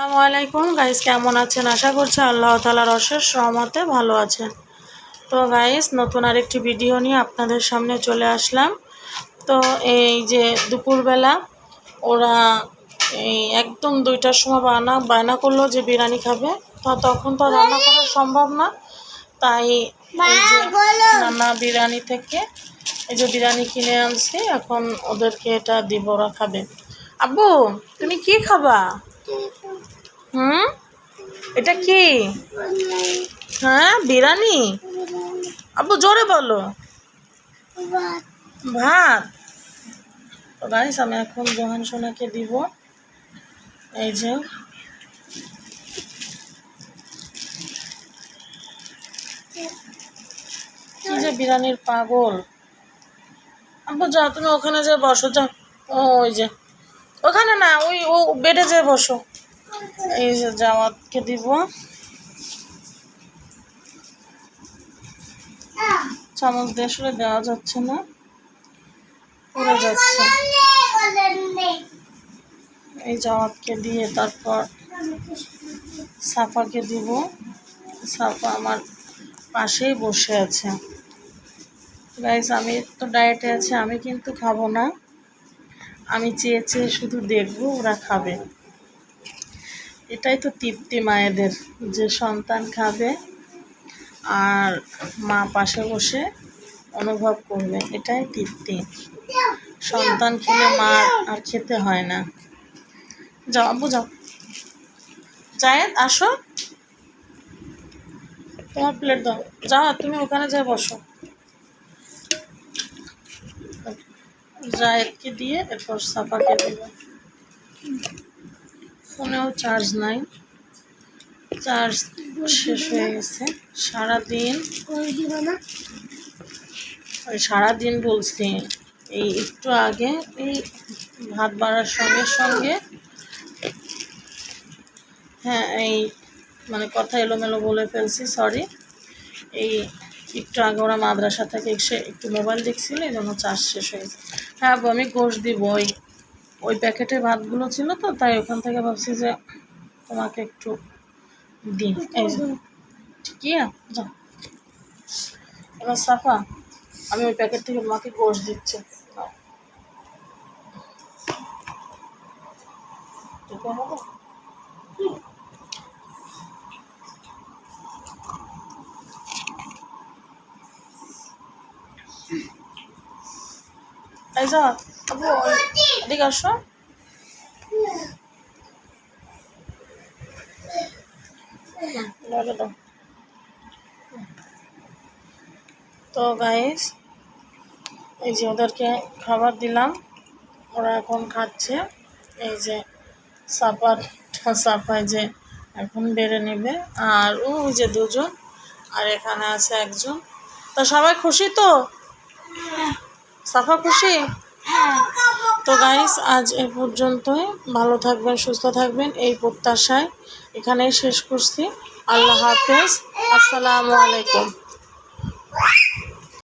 আসসালামু আলাইকুম। গাইস কেমন আছেন? আশা করছি আল্লাহ তালার অশেষ সহমতে ভালো আছেন। তো গাইস নতুন আরেকটি ভিডিও নিয়ে আপনাদের সামনে চলে আসলাম। তো এই যে দুপুরবেলা ওরা এই একদম দুইটার সময় বায়না বায়না করল যে বিরিয়ানি খাবে। তো তখন তো আর রান্না করা সম্ভব না। তাই এই যে নানা বিরিয়ানি থেকে এই যে বিরিয়ানি কিনে আনছি। এখন ওদেরকে এটা দিব ওরা খাবে। আব্বু তুমি কি খাবা? হুম? এটা কি? হ্যাঁ বিরিয়ানি? আব্বু, জোরে বলো। ভাত। তো গাইস আমি এখন জোহান সোনাকে দিব। এই যে। কি যে বিরিয়ানির পাগল। আব্বু, যাও, তুমি ওখানে যে বসো। যাও। ওই যে। ওখানে না, ওই, ও বেডে যে বসো। এই যে জামাতকে দিব। চামচ দিয়ে আসলে দেওয়া যাচ্ছে না। পড়ে যাচ্ছে। এই জামাতকে দিয়ে তারপর সাফাকে দিব। সাফা আমার পাশেই বসে আছে। গাইস আমি তো ডায়েটে আছি, আমি কিন্তু খাব না। আমি চেয়ে চেয়ে শুধু দেখব ওরা খাবে। এটাই তো তৃপ্তি মায়েদের যে সন্তান খাবে আর মা পাশে বসে অনুভব করবে, এটাই তৃপ্তি। সন্তান খেলে মা আর খেতে হয় না। যাও, আব্বু যাও। জায়েদ, আসো। তোমার প্লেট দাও। যাও, তুমি ওখানে যাই বসো। জায়েদকে দিয়ে এরপর সাফাকে দেবে। ফোনেও চার্জ নাই। চার্জ শেষ হয়ে গেছে। সারাদিন ওই সারাদিন বলছি, এই একটু আগে এই ভাত বাড়ার সঙ্গে সঙ্গে হ্যাঁ এই মানে কথা এলোমেলো বলে ফেলছি সরি এই একটু আগে ওরা মাদ্রাসা থেকে এসে একটু মোবাইল দেখছিল, এই জন্য চার্জ শেষ হয়ে গেছে। হ্যাঁ আমি গোশ দিব ওই প্যাকেটে ভাতগুলো ছিল তো, তাই ওখান থেকে ভাবছি যে তোমাকে একটু দিন এই যে ঠিক এবার সাফা, আমি ওই প্যাকেট থেকে তোমাকে গোশ দিচ্ছি। এই যা এদিকে আসো। তো। গাইস এই যে ওদেরকে খাবার দিলাম। ওরা এখন খাচ্ছে। এই যে সাপার সাফায় যে এখন বেড়ে নেবে। আর ওই যে দুজন, আর এখানে আছে একজন। তা সবাই খুশি তো? সাফা খুশি? তো গাইস আজ এ পর্যন্তই। ভালো থাকবেন, সুস্থ থাকবেন, এই প্রত্যাশায় এখানেই শেষ করছি। আল্লাহ হাফেজ। আসসালামু আলাইকুম।